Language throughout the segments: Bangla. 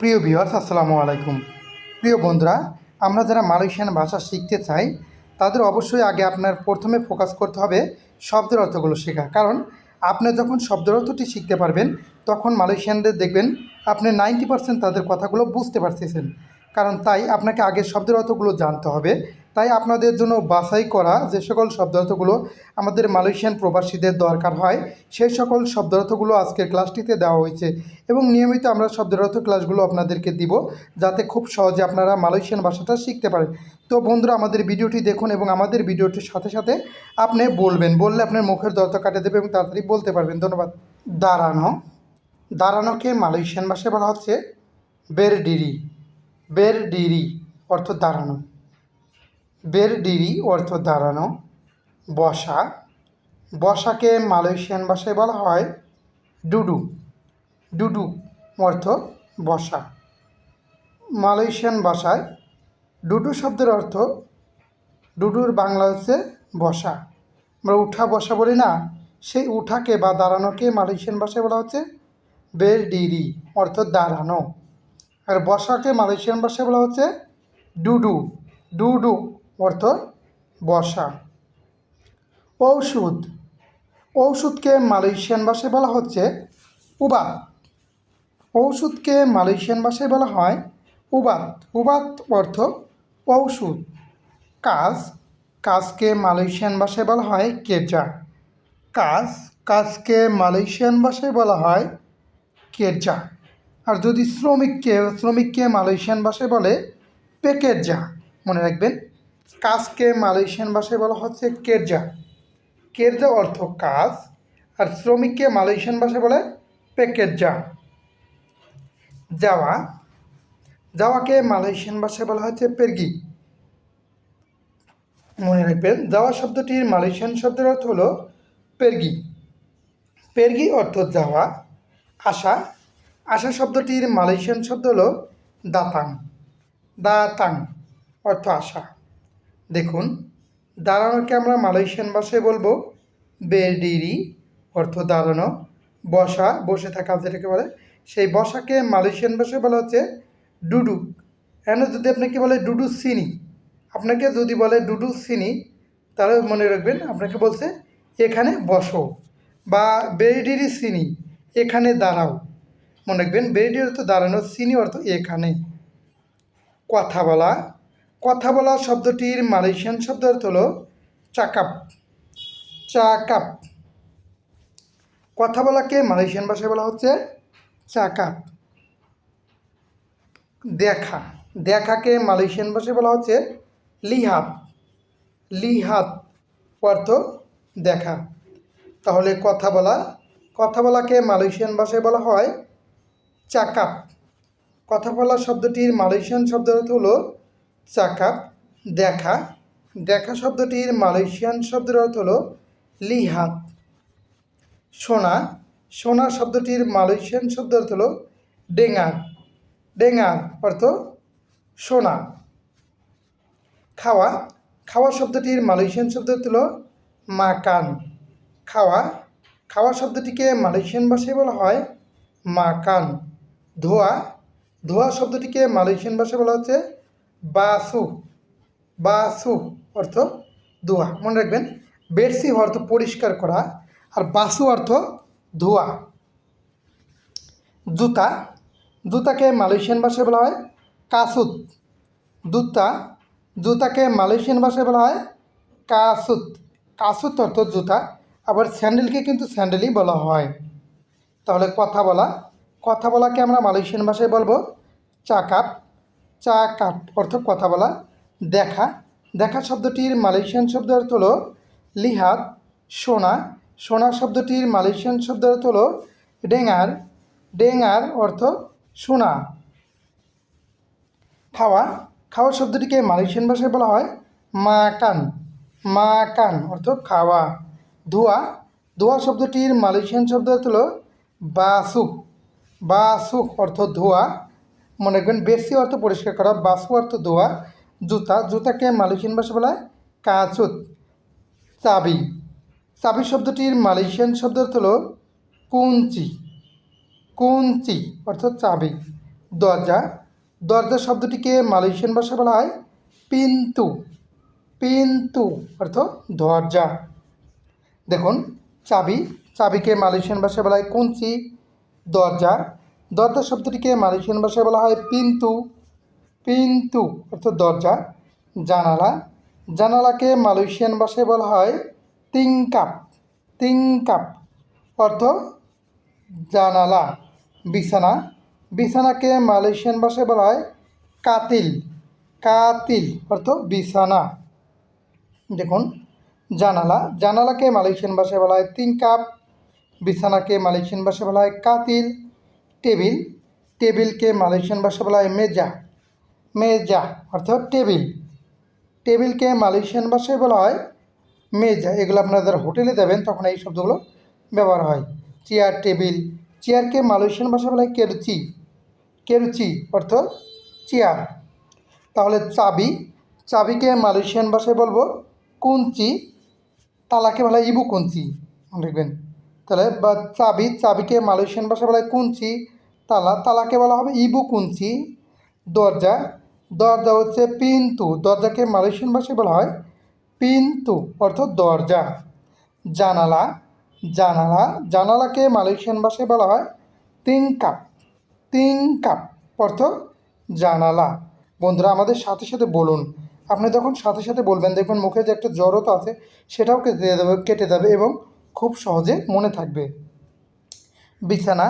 প্রিয় ভিওয়ার্স আসসালামু আলাইকুম। প্রিয় বন্ধুরা, আমরা যারা মালয়েশিয়ান ভাষা শিখতে চাই, তাদের অবশ্যই আগে আপনার প্রথমে ফোকাস করতে হবে শব্দের অর্থগুলো শেখা। কারণ আপনি যখন শব্দের অর্থটি শিখতে পারবেন, তখন মালয়েশিয়ানদের দেখবেন আপনি নাইনটি পার্সেন্ট তাদের কথাগুলো বুঝতে পারতেছেন। কারণ তাই আপনাকে আগে শব্দের অর্থগুলো জানতে হবে তাই আপনাদের জন্য বাছাই করা যে সকল শব্দার্থগুলো আমাদের মালয়েশিয়ান প্রবাসীদের দরকার হয় সেই সকল শব্দার্থগুলো আজকের ক্লাসটিতে দেওয়া হয়েছে এবং নিয়মিত আমরা শব্দার্থ ক্লাসগুলো আপনাদেরকে দিব যাতে খুব সহজে আপনারা মালয়েশিয়ান ভাষাটা শিখতে পারেন। তো বন্ধুরা, আমাদের ভিডিওটি দেখুন এবং আমাদের ভিডিওটির সাথে সাথে আপনি বলবেন, বললে আপনার মুখের দরদ কাটে দেবে এবং তাড়াতাড়ি বলতে পারবেন। ধন্যবাদ। দাঁড়ানো। দাঁড়ানোকে মালয়েশিয়ান ভাষায় বলা হচ্ছে বেরডিরি। বেরডিরি অর্থ দাঁড়ানো। বেরডিরি অর্থ দাঁড়ানো, বসা। বসাকে মালয়েশিয়ান ভাষায় বলা হয় ডুডু। ডুডু অর্থ বসা। মালয়েশিয়ান ভাষায় ডুডু শব্দের অর্থ ডুডুর বাংলা হচ্ছে বসা। আমরা উঠা বসা বলি না, সেই উঠাকে বা দাঁড়ানোকে মালয়েশিয়ান ভাষায় বলা হচ্ছে বেরডিরি অর্থ দাঁড়ানো। আর বসাকে মালয়েশিয়ান ভাষায় বলা হচ্ছে ডুডু। ডুডু অর্থ বসা ঔষধ। ঔষধকে মালয়েশিয়ান ভাষায় বলা হচ্ছে উবাত। ঔষধকে মালয়েশিয়ান ভাষায় বলা হয় উবাত। উবাত অর্থ ঔষধ। কাজ। কাজকে মালয়েশিয়ান ভাষায় বলা হয় কেজা কাজ। কাজকে মালয়েশিয়ান ভাষায় বলা হয় কেরজা। আর যদি শ্রমিককে শ্রমিককে মালয়েশিয়ান ভাষায় বলে পেকেরজা, মনে রাখবেন। কাজকে মালয়েশিয়ান ভাষায় বলা হচ্ছে কেরজা। কেরজা অর্থ কাজ, আর শ্রমিককে মালয়েশিয়ান ভাষায় বলে পেকেরজা। যাওয়া, যাওয়াকে মালয়েশিয়ান ভাষায় বলা হচ্ছে পেরগি। মনে রাখবেন, যাওয়া শব্দটির মালয়েশিয়ান শব্দের অর্থ হলো পেরগি। পেরগি অর্থ যাওয়া আশা আশা শব্দটির মালয়েশিয়ান শব্দ হলো দাতাং। দাতাং অর্থ আসা। দেখুন দাঁড়ানোকে আমরা মালয়েশিয়ান ভাষায় বলব বেরডিরি অর্থ দাঁড়ানো, বসা, বসে থাকা যেটাকে বলে, সেই বসাকে মালয়েশিয়ান ভাষায় বলা হচ্ছে ডুডু। এখানে যদি আপনাকে বলে ডুডু সিনি, আপনাকে যদি বলে ডুডু সিনি, তাহলে মনে রাখবেন আপনাকে বলছে এখানে বসো বা বেরডিরি সিনি, এখানে দাঁড়াও। মনে রাখবেন বেরডির অর্থ দাঁড়ানো, সিনি অর্থ এখানে। কথা বলা কথা বলা শব্দটির মালয়েশিয়ান শব্দ অর্থ হলো চাকাপ চাকাপ কথা বলাকে মালয়েশিয়ান ভাষায় বলা হচ্ছে চাকাপ দেখা। দেখাকে মালয়েশিয়ান ভাষায় বলা হচ্ছে লিহাত লিহাত অর্থ দেখা। তাহলে কথা বলা, কথা বলাকে মালয়েশিয়ান ভাষায় বলা হয় চাকাপ কথা বলা শব্দটির মালয়েশিয়ান শব্দ অর্থ হলো চাকাপ দেখা। দেখা শব্দটির মালয়েশিয়ান শব্দের অর্থ হলো লিহাত। সোনা সোনা শব্দটির মালয়েশিয়ান শব্দ অর্থ হলো ডেঙ্গার। ডেঙ্গার অর্থ সোনা। খাওয়া খাওয়া শব্দটির মালয়েশিয়ান শব্দ অর্থ হলো মাকান। খাওয়া খাওয়া শব্দটিকে মালয়েশিয়ান ভাষায় বলা হয় মাকান। ধোয়া ধোয়া শব্দটিকে মালয়েশিয়ান ভাষায় বলা হচ্ছে বাসু বাসু অর্থ ধোয়া। মনে রাখবেন বেডসি অর্থ পরিষ্কার করা আর বাসু অর্থ ধোয়া। জুতা, জুতাকে মালয়েশিয়ান ভাষায় বলা হয় কাসুত। জুতা, জুতাকে মালয়েশিয়ান ভাষায় বলা হয় কাসুত। কাসুত অর্থ জুতা, আবার স্যান্ডেলকে কিন্তু স্যান্ডেলই বলা হয়। তাহলে কথা বলা, কথা বলাকে আমরা মালয়েশিয়ান ভাষায় বলব চাকাপ চাকাপ অর্থ কথা বলা দেখা। দেখা শব্দটির মালয়েশিয়ান শব্দ অর্থ হলো লিহাত সোনা। সোনা শব্দটির মালয়েশিয়ান শব্দ অর্থ হলো ডেঙ্গার ডেঙ্গার অর্থ সোনা। খাওয়া। খাওয়া শব্দটিকে মালয়েশিয়ান ভাষায় বলা হয় মা কান মা কান অর্থ খাওয়া। ধোয়া। ধোয়া শব্দটির মালয়েশিয়ান শব্দ হলো বাসুক। বাসুক অর্থ ধোয়া। মনে রাখবেন বেশি অর্থ পরিষ্কার করা, বাসু অর্থ ধোয়া, জুতা জুতাকে মালয়েশিয়ান ভাষা বলা হয় কাচুত চাবি। চাবি শব্দটির মালয়েশিয়ান শব্দ অর্থ হলো কুঞ্চি। কুঞ্চি অর্থাৎ চাবি। দরজা দরজা শব্দটিকে মালয়েশিয়ান ভাষায় বলা হয় পিন্তু পিন্তু অর্থ দরজা। দেখুন, চাবি, চাবিকে মালয়েশিয়ান ভাষায় বলা হয় কুঞ্চি। দরজা দরজা শব্দটিকে মালয়েশিয়ান ভাষায় বলা হয় পিন্তু পিন্তু অর্থ দরজা। জানালা। জানালাকে মালয়েশিয়ান ভাষায় বলা হয় তিংকাপ তিংকাপ অর্থ জানালা, বিছানা। বিছানাকে মালয়েশিয়ান ভাষায় বলা হয় কাতিল। কাতিল অর্থ বিছানা। দেখুন, জানালা। জানালাকে মালয়েশিয়ান ভাষায় বলা হয় তিন কাপ বিছানাকে মালয়েশিয়ান ভাষায় বলা হয় কাতিল। টেবিল, টেবিলকে মালয়েশিয়ান ভাষায় বলা হয় মেজা। মেজা অর্থাৎ টেবিল। টেবিলকে মালয়েশিয়ান ভাষায় বলা হয় মেজা। এগুলো আপনারা যারা হোটেলে দেবেন, তখন এই শব্দগুলো ব্যবহার হয়। Chair, table. চেয়ারকে মালয়েশিয়ান ভাষায় বলা হয় কেরুচি। কেরুচি অর্থ চেয়ার। তাহলে চাবি, চাবিকে মালয়েশিয়ান ভাষায় বলব কুঞ্চি। তালাকে বলা হয় ইবু কুঞ্চি মনে রাখবেন। তাহলে বা চাবি, চাবিকে মালয়েশিয়ান ভাষায় বলা হয় কুঞ্চি, তালা, তালাকে বলা হবে ইবু কুঞ্চি। দরজা দরজা হচ্ছে পিন্তু দরজাকে মালয়েশিয়ান ভাষায় বলা হয় পিন্তু অর্থ দরজা। জানালা জানালা, জানালাকে মালয়েশিয়ান ভাষায় বলা হয় তিংকাপ তিংকাপ অর্থ জানালা। বন্ধুরা, আমাদের সাথে সাথে বলুন। আপনি যখন সাথে সাথে বলবেন, দেখবেন মুখে যে একটা জড়তা আছে, সেটাও কেটে দেবে, কেটে যাবে এবং সহজে মনে থাকবে। বিছানা,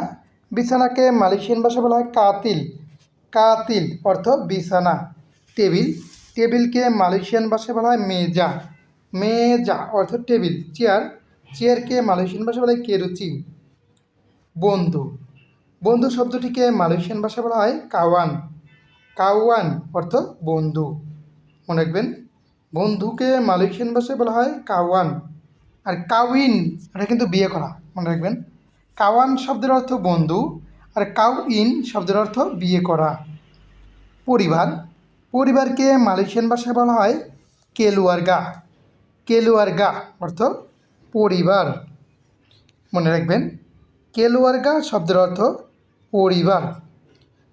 বিছানাকে মালয়েশিয়ান ভাষায় বলা হয় কাতিল। কাতিল অর্থ বিছানা। টেবিল, টেবিলকে মালয়েশিয়ান ভাষায় বলা হয় মেজা। মেজা অর্থ টেবিল, চেয়ার। চেয়ারকে মালয়েশিয়ান ভাষায় বলা হয় কেরুচি বন্ধু। বন্ধু শব্দটিকে মালয়েশিয়ান ভাষায় বলা হয় কাওয়ান। কাওয়ান অর্থ বন্ধু। মনে রাখবেন, বন্ধুকে মালয়েশিয়ান ভাষায় বলা হয় কাওয়ান। আর কাউইন, এটা কিন্তু বিয়ে করা, মনে রাখবেন। কাওয়ান শব্দের অর্থ বন্ধু, আর কাউইন শব্দের অর্থ বিয়ে করা। পরিবার, পরিবারকে মালয়েশিয়ান ভাষায় বলা হয় কেলুয়ারগা। কেলুয়ারগা অর্থ পরিবার। মনে রাখবেন, কেলুয়ারগা শব্দের অর্থ পরিবার।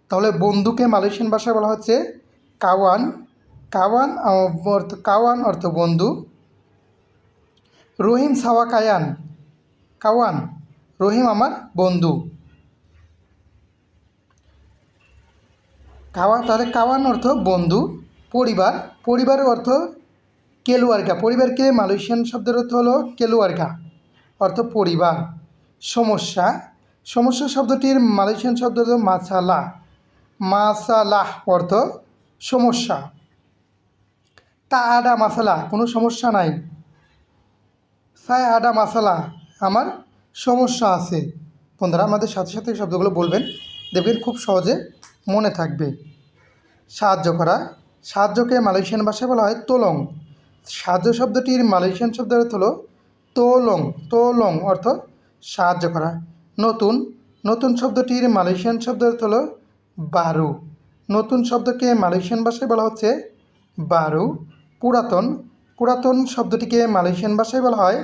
তাহলে বন্ধুকে মালয়েশিয়ান ভাষায় বলা হচ্ছে কাওয়ান। কাওয়ান অর্থ কাওয়ান অর্থ বন্ধু। রহিম সাওয়া কায়ান। কাওয়ান, রহিম আমার বন্ধু। কাওয়া, তাহলে কাওয়ান অর্থ বন্ধু। পরিবার, পরিবারের অর্থ কেলুয়ারগা। পরিবারকে মালয়েশিয়ান শব্দের অর্থ হলো কেলুয়ারগা। অর্থ পরিবার। সমস্যা সমস্যা শব্দটির মালয়েশিয়ান শব্দ হল মাসালা মাসালাহ অর্থ সমস্যা। তা আডা মাসালা কোনো সমস্যা নাই। সাই আডা মাসালা আমার সমস্যা আছে। বন্ধুরা, আমাদের সাথে সাথে শব্দগুলো বলবেন, দেখবেন খুব সহজে মনে থাকবে। সাহায্য করা, সাহায্যকে মালয়েশিয়ান ভাষায় বলা হয় তোলং। সাহায্য শব্দটির মালয়েশিয়ান শব্দের অর্থ হলো তোলং তোলং অর্থ সাহায্য করা। নতুন নতুন শব্দটির মালয়েশিয়ান শব্দের অর্থ হলো বারু। নতুন শব্দকে মালয়েশিয়ান ভাষায় বলা হচ্ছে বারু। পুরাতন পুরাতন শব্দটিকে মালয়েশিয়ান ভাষায় বলা হয়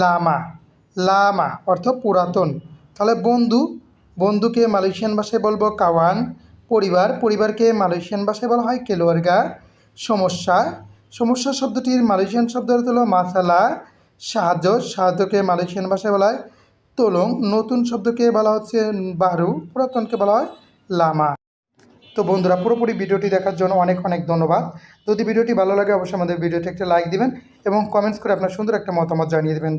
লামা। লামা অর্থ পুরাতন। তাহলে বন্ধু, বন্ধুকে মালয়েশিয়ান ভাষায় বলব কাওয়ান, পরিবার, পরিবারকে মালয়েশিয়ান ভাষায় বলা হয় কেলোয়ারগা, সমস্যা। সমস্যা শব্দটির মালয়েশিয়ান শব্দ হলো মাসালা, সাহায্য। সাহায্যকে মালয়েশিয়ান ভাষায় বলা হয় তোলং। নতুন শব্দকে বলা হচ্ছে বারু পুরাতনকে বলা হয় লামা। তো বন্ধুরা, পুরোপুরি ভিডিওটি দেখার জন্য অনেক অনেক ধন্যবাদ। যদি ভিডিওটি ভালো লাগে, অবশ্যই আমাদের ভিডিওটি একটা লাইক দিবেন এবং কমেন্টস করে আপনার সুন্দর একটা মতামত জানিয়ে দেবেন।